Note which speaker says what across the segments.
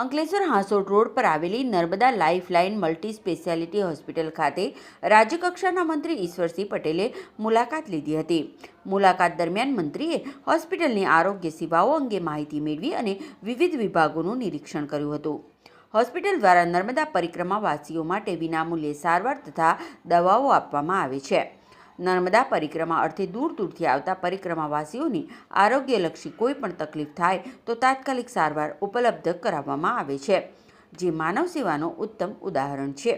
Speaker 1: Ankleshwar Hansot road પર આવેલી Narmada lifeline multi speciality hospital ખાતે રાજ્યકક્ષાના મંત્રી ઈશ્વરસિંહ પટેલે મુલાકાત લીધી હતી. મુલાકાત દરમિયાન મંત્રીએ હોસ્પિટલની આરોગ્ય સેવાઓ અંગે માહિતી મેળવી અને વિવિધ વિભાગોનું નિરીક્ષણ કર્યું હતું. હોસ્પિટલ દ્વારા નર્મદા પરિક્રમાવાસીઓ માટે વિનામૂલ્યે સારવાર તથા દવાઓ આપવામાં આવે છે. નર્મદા પરિક્રમા અર્થે દૂર દૂરથી આવતા પરિક્રમાવાસીઓની આરોગ્યલક્ષી કોઈ પણ તકલીફ થાય તો તાત્કાલિક સારવાર ઉપલબ્ધ કરાવવામાં આવે છે, જે માનવ સેવાનું ઉત્તમ ઉદાહરણ છે.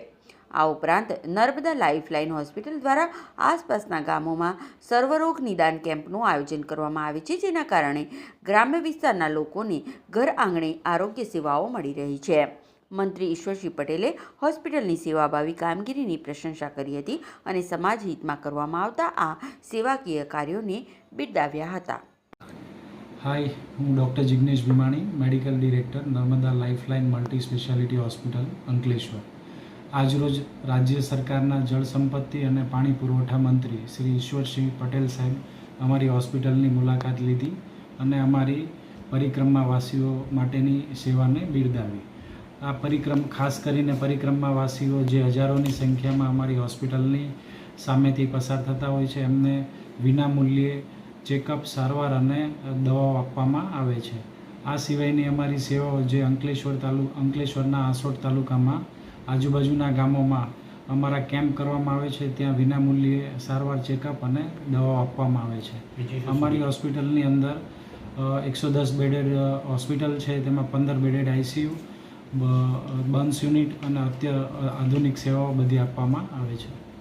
Speaker 1: આ ઉપરાંત નર્મદા લાઇફલાઇન હોસ્પિટલ દ્વારા આસપાસના ગામોમાં સર્વરોગ નિદાન કેમ્પનું આયોજન કરવામાં આવે છે, જેના કારણે ગ્રામ્ય વિસ્તારના લોકોને ઘર આંગણે આરોગ્ય સેવાઓ મળી રહી છે. મંત્રી ઈશ્વરસિંહ પટેલે હોસ્પિટલની સેવાભાવી કામગીરીની પ્રશંસા કરી હતી અને સમાજ હિતમાં કરવામાં આવતા આ સેવાકીય કાર્યોને બિરદાવ્યા હતા.
Speaker 2: હાય, હું doctor Jignesh Bhimani, medical director, Narmada lifeline multi speciality hospital, Ankleshwar. આજરોજ રાજ્ય સરકારના જળ સંપત્તિ અને પાણી પુરવઠા મંત્રી શ્રી ઈશ્વરસિંહ પટેલ સાહેબ અમારી હોસ્પિટલની મુલાકાત લીધી અને અમારી પરિક્રમાવાસીઓ માટેની સેવાને બિરદાવી. આ પરિક્રમ ખાસ કરીને પરિક્રમાવાસીઓ જે હજારોની સંખ્યામાં અમારી હોસ્પિટલની સામેથી પસાર થતા હોય છે એમને વિનામૂલ્યે ચેકઅપ સારવાર અને દવાઓ આપવામાં આવે છે. આ સિવાયની અમારી સેવાઓ જે અંકલેશ્વર તાલુ અંકલેશ્વરના આસોડ તાલુકામાં આજુબાજુના ગામોમાં અમારા કેમ્પ કરવામાં આવે છે ત્યાં વિનામૂલ્યે સારવાર ચેકઅપ અને દવાઓ આપવામાં આવે છે. અમારી હોસ્પિટલની અંદર એકસો દસ બેડેડ હોસ્પિટલ છે તેમાં પંદર બેડેડ આઈસીયુ બર્ન્સ યુનિટ અને અત્ય આધુનિક સેવાઓ બધી આપવામાં આવે છે.